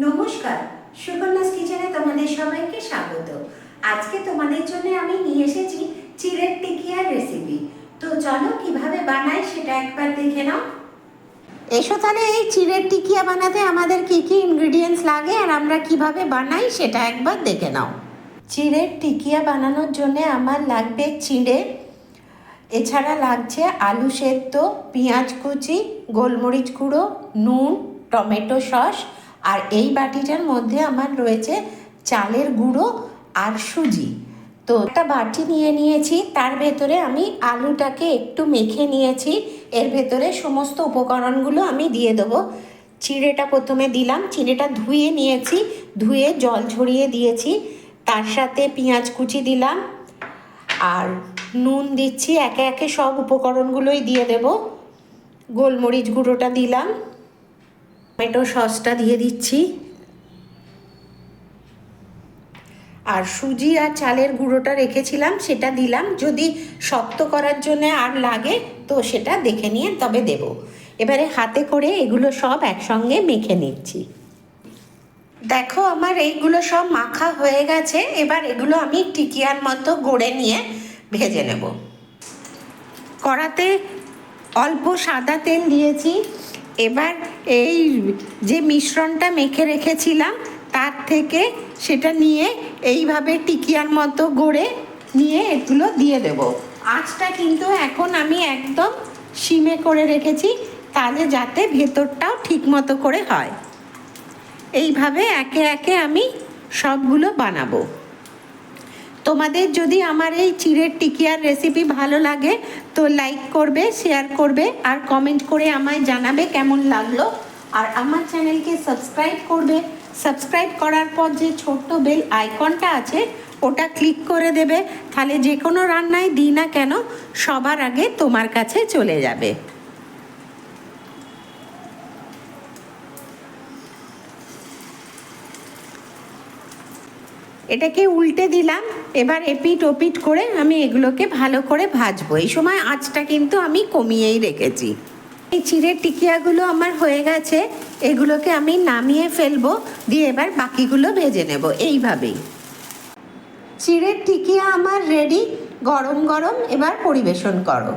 নমস্কার সুকন্যাস কিচেনে তোমাদের সবাইকে স্বাগত। আজকে তোমাদের জন্য আমি নিয়ে এসেছি চিড়ের টিকিয়ার রেসিপি তো চলো কীভাবে বানাই সেটা একবার দেখে নাও। এসো তাহলে এই চিড়ের টিকিয়া বানাতে আমাদের কি কি ইনগ্রেডিয়েন্টস লাগে আর আমরা কীভাবে বানাই সেটা একবার দেখে নাও। চিড়ের টিকিয়া বানানোর জন্য আমার লাগবে চিড়ে এছাড়া লাগছে আলু সেদ্ধ পেঁয়াজ কুচি গোলমরিচ গুঁড়ো নুন টমেটো সস আর এই বাটিটার মধ্যে আমার রয়েছে চালের গুঁড়ো আর সুজি। তো একটা বাটি নিয়ে নিয়েছি, তার ভেতরে আমি আলুটাকে একটু মেখে নিয়েছি, এর ভেতরে সমস্ত উপকরণগুলো আমি দিয়ে দেবো। চিড়েটা প্রথমে দিলাম, চিড়েটা ধুয়ে নিয়েছি, ধুয়ে জল ঝরিয়ে দিয়েছি, তার সাথে পেঁয়াজ কুচি দিলাম, আর নুন দিচ্ছি, একে একে সব উপকরণগুলোই দিয়ে দেব। গোলমরিচ গুঁড়োটা দিলাম। টমেটো সসটা দিয়ে দিচ্ছি। আর সুজি আর চালের গুঁড়োটা রেখেছিলাম, সেটা দিলাম। যদি শক্ত করার জন্য আর লাগে, তো সেটা দেখে নিয়ে তবে দেব। এবারে হাতে করে এগুলো সব একসঙ্গে মেখে নিচ্ছি। দেখো আমার এইগুলো সব মাখা হয়ে গেছে, এবার এগুলো আমি টিকিয়ার মতো গড়ে নিয়ে ভেজে নেব। কড়াতে অল্প সাদা তেল দিয়েছি। এবার এই যে মিশ্রণটা মেখে রেখেছিলাম, তার থেকে সেটা নিয়ে এইভাবে টিকিয়ার মতো গড়ে নিয়ে এগুলো দিয়ে দেব। আঁচটা কিন্তু এখন আমি একদম সিমে করে রেখেছি, তাহলে যাতে ভেতরটাও ঠিক মতো করে হয়। এইভাবে একে একে আমি সবগুলো বানাবো। তোমাদের যদি আমার এই চিড়ের টিকিয়ার রেসিপি ভালো লাগে, তো লাইক করবে শেয়ার করবে, আর কমেন্ট করে আমায় জানাবে কেমন লাগল। আর আমার চ্যানেলকে সাবস্ক্রাইব করবে। সাবস্ক্রাইব করার পর যে ছোট্ট বেল আইকনটা আছে, ওটা ক্লিক করে দেবে। তাহলে যে কোনো রান্নায় দিই না কেন, সবার আগে তোমার কাছে চলে যাবে। এটাকে উল্টে দিলাম, এবার এপিট ওপিট করে আমি এগুলোকে ভালো করে ভাজবো। এই সময় আঁচটা কিন্তু আমি কমিয়েই রেখেছি। এই চিড়ের টিকিয়াগুলো আমার হয়ে গেছে, এগুলোকে আমি নামিয়ে ফেলব, দিয়ে এবার বাকিগুলো ভেজে নেব, এইভাবেই। চিড়ের টিকিয়া আমার রেডি গরম গরম এবার পরিবেশন করো।